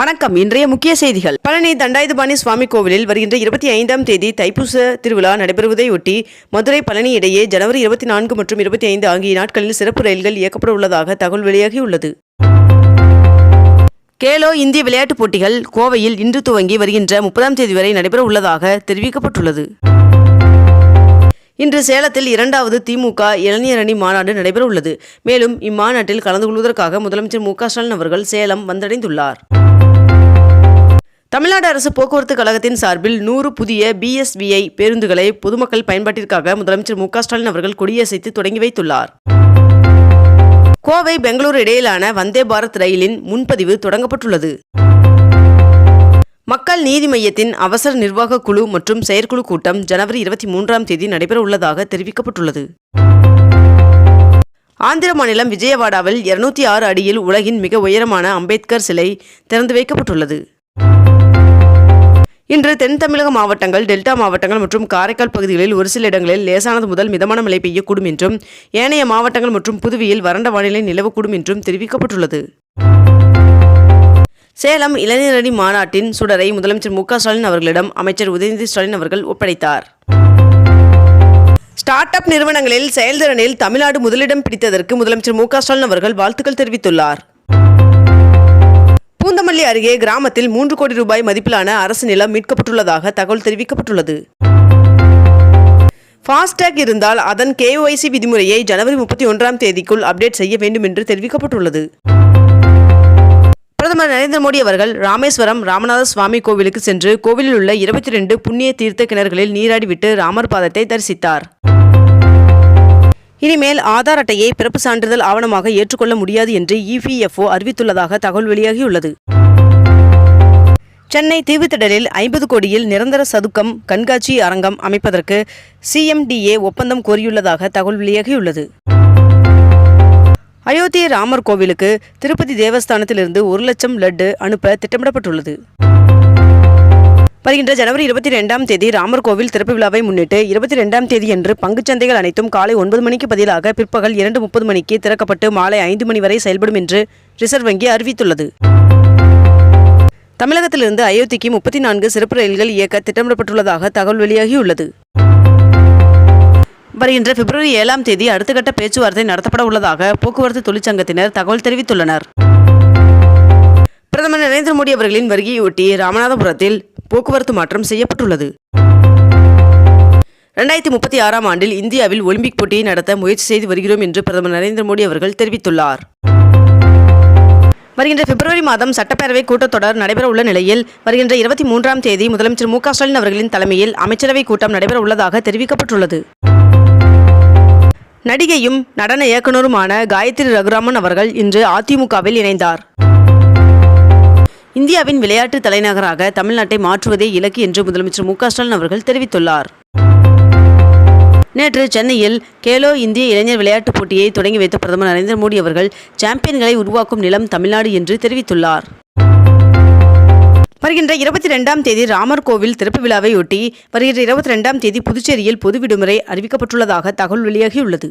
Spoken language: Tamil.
வணக்கம். இன்றைய முக்கிய செய்திகள். பழனி தண்டாயுதபாணி சுவாமி கோவிலில் வருகின்ற இருபத்தி ஐந்தாம் தேதி தைப்பூச திருவிழா நடைபெறுவதையொட்டி மதுரை பழனி இடையே ஜனவரி இருபத்தி நான்கு மற்றும் இருபத்தி ஐந்து ஆகிய நாட்களில் சிறப்பு ரயில்கள் இயக்கப்பட உள்ளதாக தகவல் வெளியாகியுள்ளது. கேலோ இந்திய விளையாட்டுப் போட்டிகள் கோவையில் இன்று துவங்கி வருகின்ற முப்பதாம் தேதி வரை நடைபெற உள்ளதாக தெரிவிக்கப்பட்டுள்ளது. இன்று சேலத்தில் இரண்டாவது திமுக இளைஞரணி மாநாடு நடைபெற உள்ளது. மேலும் இம்மாநாட்டில் கலந்து கொள்வதற்காக முதலமைச்சர் மு க ஸ்டாலின் அவர்கள் சேலம் வந்தடைந்துள்ளார். தமிழ்நாடு அரசு போக்குவரத்து கழகத்தின் சார்பில் நூறு புதிய பிஎஸ்விஐ பேருந்துகளை பொதுமக்கள் பயன்பாட்டிற்காக முதலமைச்சர் மு ஸ்டாலின் அவர்கள் கொடியசைத்து தொடங்கி வைத்துள்ளார். கோவை பெங்களூரு இடையிலான வந்தே பாரத் ரயிலின் முன்பதிவு தொடங்கப்பட்டுள்ளது. மக்கள் நீதி மையத்தின் அவசர நிர்வாக குழு மற்றும் செயற்குழு கூட்டம் ஜனவரி இருபத்தி மூன்றாம் தேதி நடைபெற உள்ளதாக தெரிவிக்கப்பட்டுள்ளது. ஆந்திர மாநிலம் விஜயவாடாவில் இருநூத்தி ஆறு அடியில் உலகின் மிக உயரமான அம்பேத்கர் சிலை திறந்து வைக்கப்பட்டுள்ளது. இன்று தென் தமிழக மாவட்டங்கள் டெல்டா மாவட்டங்கள் மற்றும் காரைக்கால் பகுதிகளில் ஒரு சில இடங்களில் லேசானது முதல் மிதமான மழை பெய்யக்கூடும் என்றும் ஏனைய மாவட்டங்கள் மற்றும் புதுவையில் வறண்ட வானிலை நிலவக்கூடும் என்றும் தெரிவிக்கப்பட்டுள்ளது. சேலம் இளைஞரணி மாநாட்டின் சுடரை முதலமைச்சர் மு க ஸ்டாலின் அவர்களிடம் அமைச்சர் உதயநிதி ஸ்டாலின் அவர்கள் ஒப்படைத்தார். ஸ்டார்ட் அப் நிறுவனங்களில் செயல்திறனில் தமிழ்நாடு முதலிடம் பிடித்ததற்கு முதலமைச்சர் மு க ஸ்டாலின் அவர்கள் வாழ்த்துக்கள் தெரிவித்துள்ளார். பூந்தமல்லி அருகே கிராமத்தில் மூன்று கோடி ரூபாய் மதிப்பிலான அரசு நிலம் மீட்கப்பட்டுள்ளதாக தகவல் தெரிவிக்கப்பட்டுள்ளது. ஃபாஸ்டேக் இருந்தால் அதன் கேஒய்சி விதிமுறையை ஜனவரி முப்பத்தி ஒன்றாம் தேதிக்குள் அப்டேட் செய்ய வேண்டும் என்று தெரிவிக்கப்பட்டுள்ளது. பிரதமர் நரேந்திர மோடி அவர்கள் ராமேஸ்வரம் ராமநாத சுவாமி கோவிலுக்கு சென்று கோவிலில் உள்ள இருபத்தி ரெண்டு புண்ணிய தீர்த்த கிணறுகளில் நீராடிவிட்டு ராமர் பாதத்தை தரிசித்தார். இனிமேல் ஆதார் அட்டையை பிறப்பு சான்றிதழ் ஆவணமாக ஏற்றுக்கொள்ள முடியாது என்று இபிஎஃப்ஓ அறிவித்துள்ளதாக தகவல் வெளியாகியுள்ளது. சென்னை தீவுத்திடலில் ஐம்பது கோடியில் நிரந்தர சதுக்கம் கண்காட்சி அரங்கம் அமைப்பதற்கு சிஎம்டிஏ ஒப்பந்தம் கோரியுள்ளதாக தகவல் வெளியாகியுள்ளது. அயோத்தி ராமர் கோவிலுக்கு திருப்பதி தேவஸ்தானத்திலிருந்து ஒரு லட்சம் லட்டு அனுப்ப திட்டமிடப்பட்டுள்ளது. வருகின்ற ஜனவரி இருபத்தி ரெண்டாம் தேதி ராமர் கோவில் திறப்பு விழாவை முன்னிட்டு இருபத்தி ரெண்டாம் தேதியன்று பங்குச்சந்தைகள் அனைத்தும் காலை ஒன்பது மணிக்கு பதிலாக பிற்பகல் இரண்டு முப்பது மணிக்கு திறக்கப்பட்டு மாலை ஐந்து மணி வரை செயல்படும் என்று ரிசர்வ் வங்கி அறிவித்துள்ளது. தமிழகத்திலிருந்து அயோத்திக்கு முப்பத்தி நான்கு சிறப்பு ரயில்கள் இயக்க திட்டமிடப்பட்டுள்ளதாக தகவல் வெளியாகியுள்ளது. வருகின்ற பிப்ரவரி ஏழாம் தேதி அடுத்த கட்ட பேச்சுவார்த்தை நடத்தப்பட உள்ளதாக போக்குவரத்து தொழிற்சங்கத்தினர் தகவல் தெரிவித்துள்ளனர். பிரதமர் நரேந்திர மோடி அவர்களின் வருகையொட்டி ராமநாதபுரத்தில் போக்குவரத்து மாற்றம் செய்யப்பட்டுள்ளது. ரெண்டாயிரத்தி முப்பத்தி ஆறாம் ஆண்டில் இந்தியாவில் ஒலிம்பிக் போட்டியை நடத்த முயற்சி செய்து வருகிறோம் என்று பிரதமர் நரேந்திர மோடி அவர்கள் தெரிவித்துள்ளார். வருகின்ற பிப்ரவரி மாதம் சட்டப்பேரவை கூட்டத்தொடர் நடைபெறவுள்ள நிலையில் வருகின்ற இருபத்தி மூன்றாம் தேதி முதலமைச்சர் மு ஸ்டாலின் அவர்களின் தலைமையில் அமைச்சரவை கூட்டம் நடைபெற உள்ளதாக தெரிவிக்கப்பட்டுள்ளது. நடிகையும் நடன இயக்குனருமான காயத்ரி ரகுராமன் அவர்கள் இன்று அதிமுகவில் இணைந்தார். இந்தியாவின் விளையாட்டு தலைநகராக தமிழ்நாட்டை மாற்றுவதே இலக்கு என்று முதலமைச்சர் மு ஸ்டாலின் அவர்கள் தெரிவித்துள்ளார். நேற்று சென்னையில் கேலோ இந்திய இளைஞர் விளையாட்டுப் போட்டியை தொடங்கி வைத்த பிரதமர் நரேந்திர மோடி அவர்கள் சாம்பியன்களை உருவாக்கும் நிலம் தமிழ்நாடு என்று தெரிவித்துள்ளார். வருகின்ற இருபத்தி ரெண்டாம் தேதி ராமர் கோவில் திறப்பு விழாவையொட்டி வருகின்ற இருபத்தி ரெண்டாம் தேதி புதுச்சேரியில் பொது விடுமுறை அறிவிக்கப்பட்டுள்ளதாக தகவல் வெளியாகியுள்ளது.